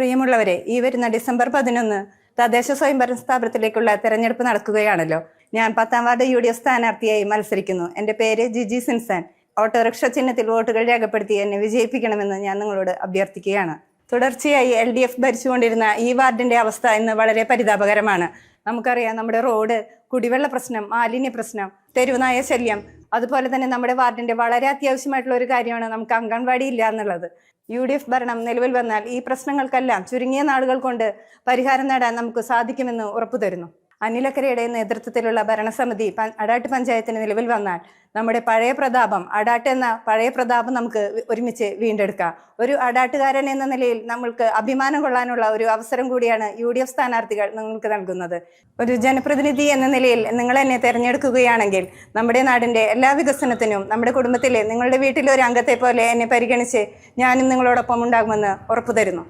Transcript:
പ്രിയമുള്ളവരെ ഈ വരുന്ന ഡിസംബർ പതിനൊന്ന് തദ്ദേശ സ്വയംഭരണ സ്ഥാപനത്തിലേക്കുള്ള തെരഞ്ഞെടുപ്പ് നടക്കുകയാണല്ലോ. ഞാൻ പത്താം വാർഡ് യു ഡി എഫ് സ്ഥാനാർത്ഥിയായി മത്സരിക്കുന്നു. എന്റെ പേര് ജിജി സിൻസാൻ. ഓട്ടോറിക്ഷ ചിഹ്നത്തിൽ വോട്ടുകൾ രേഖപ്പെടുത്തി എന്നെ വിജയിപ്പിക്കണമെന്ന് ഞാൻ നിങ്ങളോട് അഭ്യർത്ഥിക്കുകയാണ്. തുടർച്ചയായി എൽ ഡി എഫ് ഭരിച്ചുകൊണ്ടിരുന്ന ഈ വാർഡിന്റെ അവസ്ഥ ഇന്ന് വളരെ പരിതാപകരമാണ്. നമുക്കറിയാം നമ്മുടെ റോഡ് കുടിവെള്ള പ്രശ്നം മാലിന്യ പ്രശ്നം തെരുവുനായ ശല്യം അതുപോലെ തന്നെ നമ്മുടെ വാർഡിന്റെ വളരെ അത്യാവശ്യമായിട്ടുള്ള ഒരു കാര്യമാണ് നമുക്ക് അംഗൻവാടി ഇല്ല എന്നുള്ളത്. യു ഡി എഫ് ഭരണം നിലവിൽ വന്നാൽ ഈ പ്രശ്നങ്ങൾക്കെല്ലാം ചുരുങ്ങിയ നാളുകൾ കൊണ്ട് പരിഹാരം നേടാൻ നമുക്ക് സാധിക്കുമെന്ന് ഉറപ്പു തരുന്നു അനിലക്കരയുടെ നേതൃത്വത്തിലുള്ള ഭരണസമിതി അടാട്ട് പഞ്ചായത്തിന് നിലവിൽ വന്നാൽ നമ്മുടെ പഴയ പ്രതാപം അടാട്ട് എന്ന പഴയ പ്രതാപം നമുക്ക് ഒരുമിച്ച് വീണ്ടെടുക്കാം. ഒരു അടാട്ടുകാരൻ എന്ന നിലയിൽ നമ്മൾക്ക് അഭിമാനം കൊള്ളാനുള്ള ഒരു അവസരം കൂടിയാണ് യു ഡി എഫ് സ്ഥാനാർത്ഥികൾ നിങ്ങൾക്ക് നൽകുന്നത്. ഒരു ജനപ്രതിനിധി എന്ന നിലയിൽ നിങ്ങൾ എന്നെ തിരഞ്ഞെടുക്കുകയാണെങ്കിൽ നമ്മുടെ നാടിന്റെ എല്ലാ വികസനത്തിനും നമ്മുടെ കുടുംബത്തിലെ നിങ്ങളുടെ വീട്ടിലെ ഒരു അംഗത്തെ പോലെ എന്നെ പരിഗണിച്ച് ഞാനും നിങ്ങളോടൊപ്പം ഉണ്ടാകുമെന്ന് ഉറപ്പു തരുന്നു